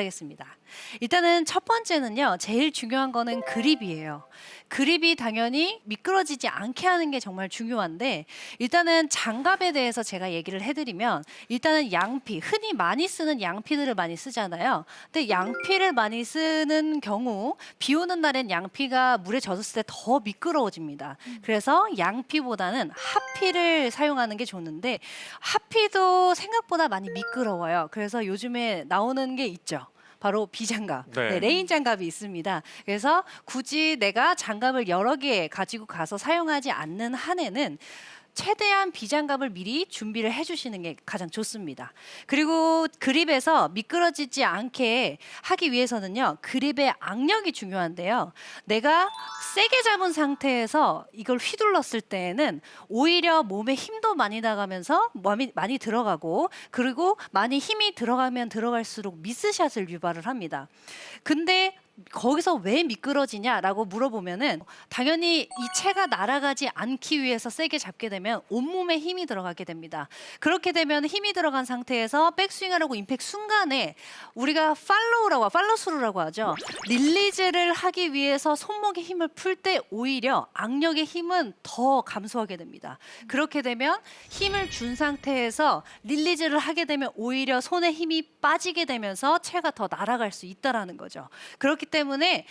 하겠습니다. 일단은 첫 번째는요. 제일 중요한 거는 그립이에요. 그립이 당연히 미끄러지지 않게 하는 게 정말 중요한데 일단은 장갑에 대해서 제가 얘기를 해드리면 일단은 양피 흔히 많이 쓰는 양피들을 많이 쓰잖아요. 근데 양피를 많이 쓰는 경우 비 오는 날엔 양피가 물에 젖었을 때 더 미끄러워집니다. 그래서 양피보다는 하피를 사용하는 게 좋는데 하피도 생각보다 많이 미끄러워요. 그래서 요즘에 나오는 게 있죠. 바로 비장갑, 네. 네, 레인 장갑이 있습니다. 그래서 굳이 내가 장갑을 여러 개 가지고 가서 사용하지 않는 한에는 최대한 비장갑을 미리 준비를 해주시는 게 가장 좋습니다. 그리고 그립에서 미끄러지지 않게 하기 위해서는요, 그립의 악력이 중요한데요. 내가 세게 잡은 상태에서 이걸 휘둘렀을 때에는 오히려 몸에 힘도 많이 나가면서 몸이 많이 들어가고 그리고 많이 힘이 들어가면 들어갈수록 미스샷을 유발을 합니다. 근데 거기서 왜 미끄러지냐라고 물어보면은 당연히 이 채가 날아가지 않기 위해서 세게 잡게 되면 온몸에 힘이 들어가게 됩니다. 그렇게 되면 힘이 들어간 상태에서 백스윙하려고 임팩 순간에 우리가 팔로우라고 팔로스루라고 하죠. 릴리즈를 하기 위해서 손목에 힘을 풀 때 오히려 악력의 힘은 더 감소하게 됩니다. 그렇게 되면 힘을 준 상태에서 릴리즈를 하게 되면 오히려 손에 힘이 빠지게 되면서 채가 더 날아갈 수 있다라는 거죠. 그렇기 때문에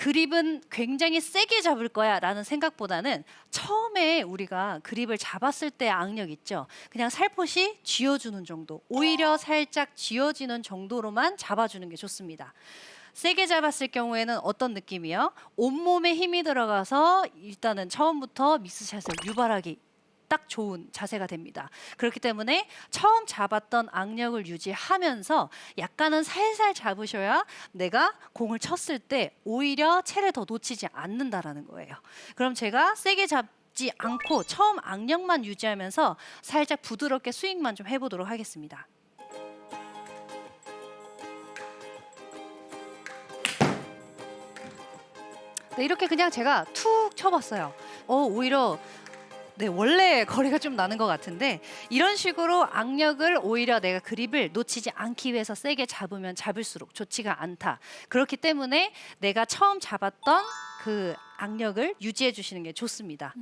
그립은 굉장히 세게 잡을 거야라는 생각보다는 처음에 우리가 그립을 잡았을 때 악력 있죠. 그냥 살포시 쥐어주는 정도. 오히려 살짝 쥐어지는 정도로만 잡아주는 게 좋습니다. 세게 잡았을 경우에는 어떤 느낌이요? 온몸에 힘이 들어가서 일단은 처음부터 미스샷을 유발하기 딱 좋은 자세가 됩니다. 그렇기 때문에 처음 잡았던 악력을 유지하면서 약간은 살살 잡으셔야 내가 공을 쳤을 때 오히려 채를 더 놓치지 않는다라는 거예요. 그럼 제가 세게 잡 지 않고 처음 악력만 유지하면서 살짝 부드럽게 스윙만 좀 해보도록 하겠습니다. 네, 이렇게 그냥 제가 툭 쳐봤어요. 어, 오히려 네, 원래 거리가 좀 나는 것 같은데 이런 식으로 악력을 오히려 내가 그립을 놓치지 않기 위해서 세게 잡으면 잡을수록 좋지가 않다. 그렇기 때문에 내가 처음 잡았던 그 악력을 유지해 주시는 게 좋습니다.